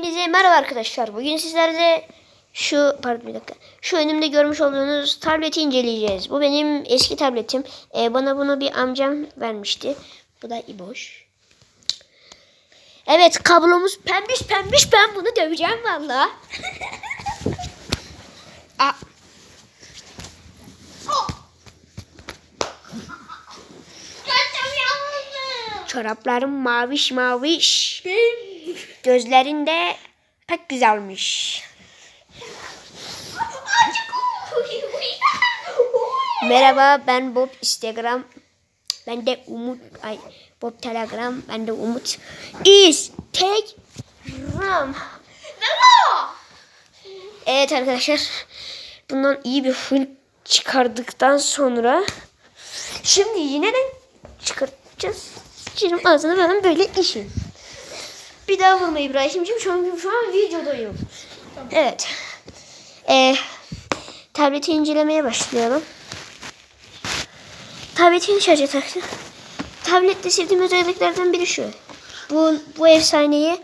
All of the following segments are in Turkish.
Hepinize merhaba arkadaşlar. Bugün sizlerle şu pardon bir dakika. Şu önümde görmüş olduğunuz tableti inceleyeceğiz. Bu benim eski tabletim. Ee, bana bunu bir amcam vermişti. Bu da İboş. Evet kablomuz pembiş pembiş ben bunu döveceğim valla. Çoraplarım maviş maviş. Gözlerinde pek güzelmiş. Merhaba ben Bob Instagram. Ben de Umut. Ay Bob Telegram. Ben de Umut. Instagram. Evet arkadaşlar. Bundan iyi bir film çıkardıktan sonra şimdi yine de çıkartacağız. Şimdi ağzını ben böyle işim. Bir daha vurma İbrahim'ciğim. Şu an, şu an videodayım. Evet. Ee, tableti incelemeye başlayalım. Tabletin şarja taktı. Tablette sevdiğim özelliklerden biri şu. Bu, bu efsaneyi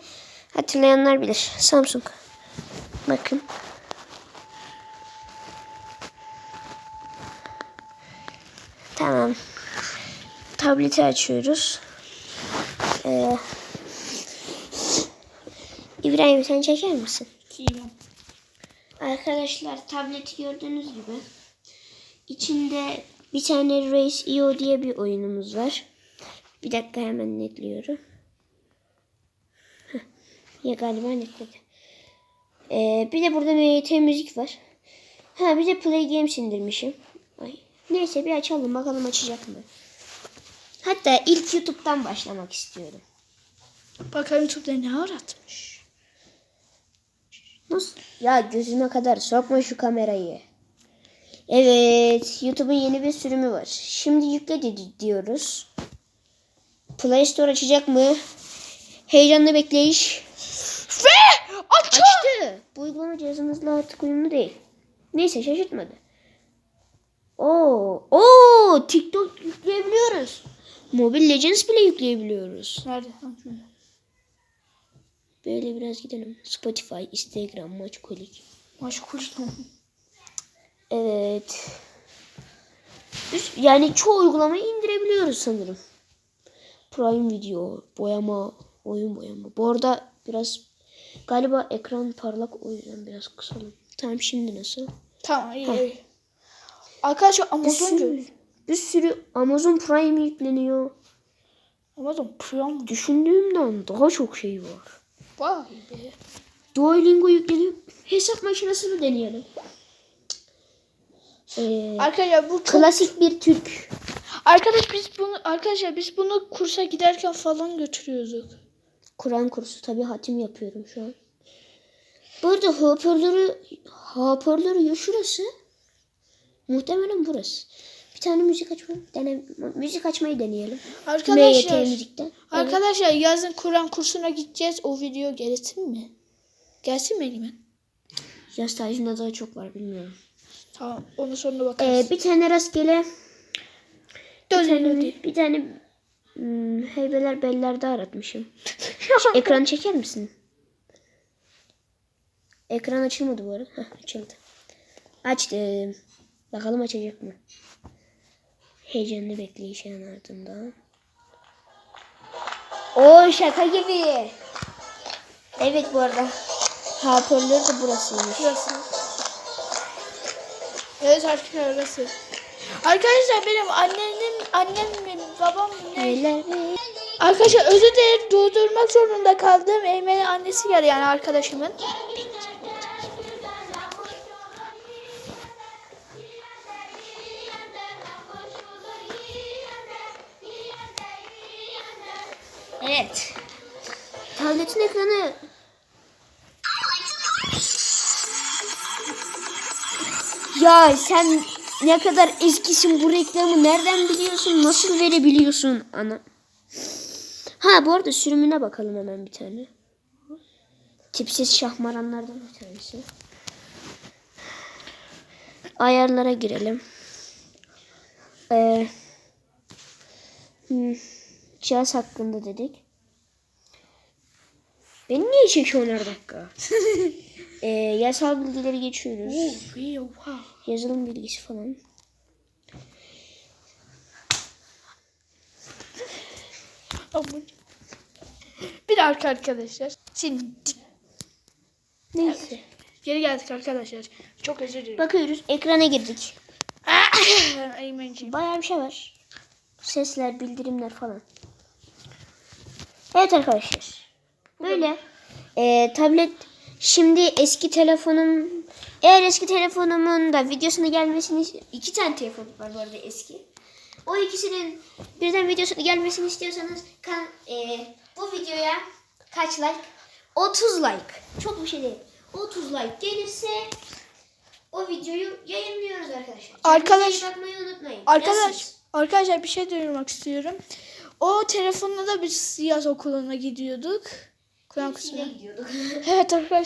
hatırlayanlar bilir. Samsung. Bakın. Tamam. Tableti açıyoruz. Ee, İbrahim sen çeker misin? Arkadaşlar tableti gördüğünüz gibi içinde bir tane Race EO diye bir oyunumuz var. Bir dakika hemen netliyorum. Heh, Ya galiba netledi. Ee, bir de burada MYT müzik var. Ha bir de Play Games indirmişim. Ay. Neyse bir açalım bakalım açacak mı? Hatta ilk YouTube'dan başlamak istiyorum. Bakalım YouTube'da ne aratmış. Nasıl? Ya gözüme kadar sokma şu kamerayı. Evet, YouTube'un yeni bir sürümü var. Şimdi yükle diyoruz. Play Store açacak mı? Heyecanla bekleyiş. Ve aç. Açtı. Bu uygulama cihazınızla artık uyumlu değil. Neyse şaşırtmadı. Oo, oo, TikTok yükleyebiliyoruz. Mobile Legends bile yükleyebiliyoruz. Nerede? Şurada. Böyle biraz gidelim. Spotify, Instagram, Maçkolik. Maç kurdum. Evet. Biz- Yani çoğu uygulamayı indirebiliyoruz sanırım. Prime Video, boyama, oyun boyama. Bu arada biraz galiba ekran parlak o yüzden biraz kısalım. Tamam şimdi nasıl? Tamam iyi iyi. Arkadaşlar Bir Amazoncu. sürü, bir sürü Amazon Prime yükleniyor. Amazon Prime. Düşündüğümden daha çok şey var. Vay be. Duolingo yükleniyor. Hesap makinesini deneyelim. Ee, Arkadaşlar bu çok... klasik bir Türk. Arkadaş biz bunu arkadaşlar biz bunu kursa giderken falan götürüyorduk. Kur'an kursu tabii hatim yapıyorum şu an. Bu arada hoparlörü hoparlörü ya şurası. Muhtemelen burası. Tane müzik açmayı dene, müzik açmayı deneyelim. MYT Arkadaşlar müzikten. Evet. arkadaşlar yazın Kur'an kursuna gideceğiz. O video gelsin mi? Gelsin mi Egemen? Yaz tarihinde daha çok var bilmiyorum. Tamam onu sonra bakarız. Ee, bir tane rastgele bir tane, bir tane hmm, heybeler bellerde aratmışım. Ekran çeker misin? Ekran açılmadı bu arada. Heh, açıldı. Açtım. Bakalım açacak mı? Heyecanlı bekleyişin ardından. O şaka gibi. Evet bu arada. Hoparlör de burasıymış. Burası. Evet arkadaşlar orası. Arkadaşlar benim annemin annem babam ne? Arkadaşlar özür dilerim durdurmak zorunda kaldım. Eymen'in annesi geldi yani arkadaşımın. Evet. Tabletin ekranı Ya sen ne kadar eskisin bu reklamı nereden biliyorsun? Nasıl verebiliyorsun ana? Ha bu arada sürümüne bakalım hemen bir tane. Tipsiz şahmaranlardan bir tanesi. Ayarlara girelim. Ee, hmm, cihaz hakkında dedik. Beni niye çekiyor 10 dakika? ee, yasal bilgileri geçiyoruz. Oh. Yazılım bilgisi falan. Bir dakika arkadaşlar. Şimdi Neyse. geri geldik arkadaşlar. Çok özür dilerim. Bakıyoruz ekrana girdik. Eymenciğim. Bayağı bir şey var. Sesler, bildirimler falan. Evet arkadaşlar. Böyle. Ee, tablet şimdi eski telefonum eğer eski telefonumun da videosuna gelmesini iki tane telefon var bu arada eski. O ikisinin birden videosuna gelmesini istiyorsanız kan, ee, bu videoya kaç like? 30 like. Çok bir şey değil. 30 like gelirse o videoyu yayınlıyoruz arkadaşlar. Arkadaş- bakmayı unutmayın. Arkadaş, Nasıl? arkadaşlar bir şey duyurmak istiyorum. O telefonla da biz yaz okuluna gidiyorduk. Kur'an kursuna. gidiyorduk. Evet arkadaşlar.